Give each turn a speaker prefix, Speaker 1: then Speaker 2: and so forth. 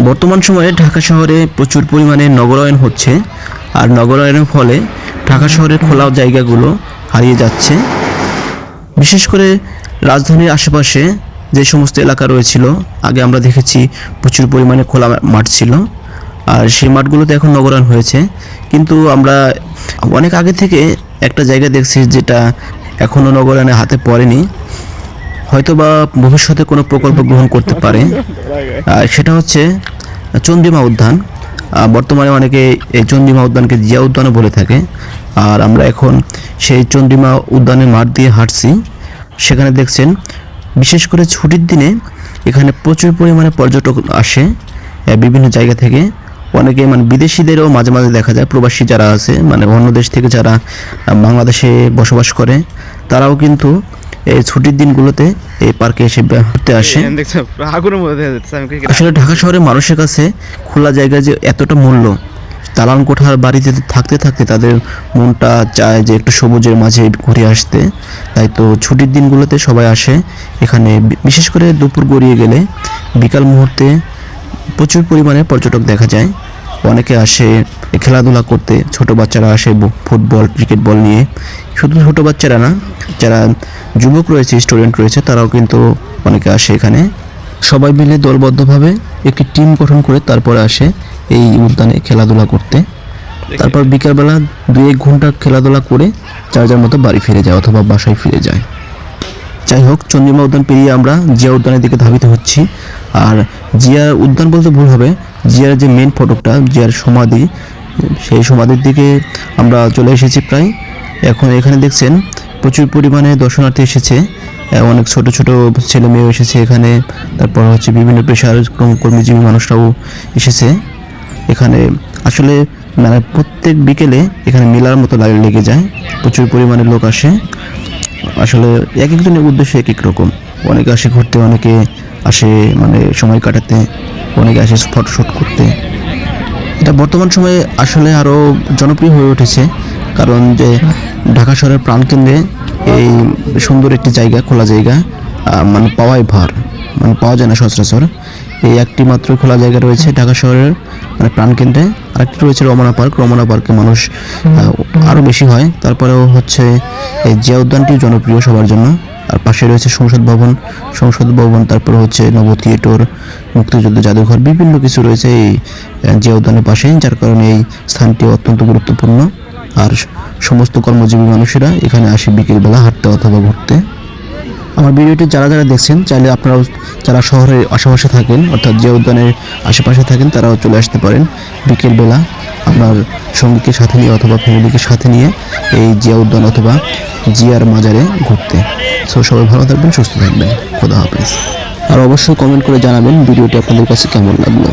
Speaker 1: বর্তমান সময়ে ঢাকা শহরে প্রচুর পরিমাণে নগরায়ন হচ্ছে আর নগরায়নের ফলে ঢাকা শহরের খোলা জায়গাগুলো হারিয়ে যাচ্ছে। বিশেষ করে রাজধানীর আশেপাশে যে সমস্ত এলাকা রয়েছিল, আগে আমরা দেখেছি প্রচুর পরিমাণে খোলা মাঠ ছিল আর সেই মাঠগুলোতে এখন নগরায়ন হয়েছে। কিন্তু আমরা অনেক আগে থেকে একটা জায়গা দেখছি যেটা এখনও নগরায়নের হাতে পড়েনি। হয়তো বা ভবিষ্যতে কোনো প্রকল্প গ্রহণ করতে পারে। সেটা হচ্ছে, চন্দ্রিমা উদ্যান। বর্তমানে অনেকে এই চন্দ্রিমা উদ্যানকে জিয়া উদ্যানও বলে থাকে। আর আমরা এখন সেই চন্দ্রিমা উদ্যানের মাঠ দিয়ে হাঁটছি। সেখানে দেখছেন, বিশেষ করে ছুটির দিনে এখানে প্রচুর পরিমাণে পর্যটক আসে বিভিন্ন জায়গা থেকে। অনেকে মানে বিদেশিদেরও মাঝে মাঝে দেখা যায়, প্রবাসী যারা আছে মানে অন্য দেশ থেকে যারা বাংলাদেশে বসবাস করে, তারাও কিন্তু এই ছুটির দিনগুলোতে এই পার্কে এসে ঘুরতে আসে। আসলে ঢাকা শহরের মানুষের কাছে খোলা জায়গায় যে এতটা মূল্য দালান কোঠার বাড়িতে থাকতে থাকতে তাদের মনটা চায় যে একটু সবুজের মাঝে ঘুরে আসতে। তাই তো ছুটির দিনগুলোতে সবাই আসে। এখানে বিশেষ করে দুপুর গড়িয়ে গেলে বিকাল মুহূর্তে প্রচুর পরিমাণে পর্যটক দেখা যায়। অনেকে আসে, খেলাধুলা করতে, ছোট বাচ্চারা আসে ফুটবল, ক্রিকেট বল নিয়ে। শুধু ছোট বাচ্চারা না, যারা যুবক রয়েছে, স্টুডেন্ট রয়েছে, তারাও কিন্তু অনেকে আসে এখানে। সবাই মিলে দলবদ্ধভাবে একটি টিম গঠন করে তারপরে আসে এই উদ্যানে খেলাধুলা করতে। তারপর বিকালবেলা দু এক ঘণ্টা খেলাধুলা করে যার যার মতো বাড়ি ফিরে যায় অথবা বাসায় ফিরে যায়। যাই হোক, চন্দ্রিমা উদ্যান পেরিয়ে আমরা জিয়া উদ্যানের দিকে ধাবিত হচ্ছি। আর জিয়া উদ্যান বলতে ভুল হবে জিয়ার যে মেন ফটকটা জিয়ার সমাধি, সেই সমাধির দিকে আমরা চলে এসেছি প্রায়। এখন এখানে দেখছেন, প্রচুর পরিমাণে দর্শনার্থী এসেছে অনেক ছোট ছোট ছেলে মেয়েও এসেছে এখানে। তারপর হচ্ছে বিভিন্ন পেশার কর্ম- কর্মজীবী মানুষরাও এসেছে। এখানে আসলে মানে প্রত্যেক বিকেলে এখানে মেলার মতো লাগে, লেগে যায়। প্রচুর পরিমাণে লোক আসে। আসলে এক একজনের উদ্দেশ্য এক এক রকম। অনেকে আসে ঘুরতে, অনেকে আসে মানে সময় কাটাতে। অনেকে আসে ফটোশ্যুট করতে। এটা বর্তমান সময়ে আসলে আরও জনপ্রিয় হয়ে উঠেছে, কারণ যে ঢাকা শহরের প্রাণকেন্দ্রে এই সুন্দর একটি জায়গা, খোলা জায়গা মানে পাওয়াই ভার মানে পাওয়া যায় না সচরাচর। এই একটি মাত্র খোলা জায়গা রয়েছে ঢাকা শহরের মানে প্রাণকেন্দ্রে। আরেকটি রয়েছে রমনা পার্ক, রমনা পার্কে মানুষ আরও বেশি হয়। তারপরেও হচ্ছে এই জিয়া উদ্যানটি জনপ্রিয় সবার জন্য। আর পাশে রয়েছে সংসদ ভবন। সংসদ ভবন, তারপর হচ্ছে নব থিয়েটার, মুক্তিযুদ্ধ জাদুঘর, বিভিন্ন কিছু রয়েছে এই জিয়া উদ্যানের পাশে, যার কারণে এই স্থানটি অত্যন্ত গুরুত্বপূর্ণ। আর সমস্ত কর্মজীবী মানুষেরা এখানে আসে বিকেলবেলা হাঁটতে অথবা ঘুরতে। আমার ভিডিওটি যারা যারা দেখছেন, চাইলে আপনারাও যারা শহরের আশেপাশে থাকেন, অর্থাৎ যে উদ্যানের আশেপাশে থাকেন, তারাও চলে আসতে পারেন বিকেলবেলা। আপনার সঙ্গীকে সাথে নিয়ে অথবা ফ্যামিলিকে সাথে নিয়ে এই জিয়া উদ্যান অথবা জিয়ার মাজারে ঘুরতে। সো সবাই ভালো থাকবেন, সুস্থ থাকবেন। খোদা হাফেজ। আর অবশ্যই কমেন্ট করে জানাবেন ভিডিওটি আপনাদের কাছে কেমন লাগল।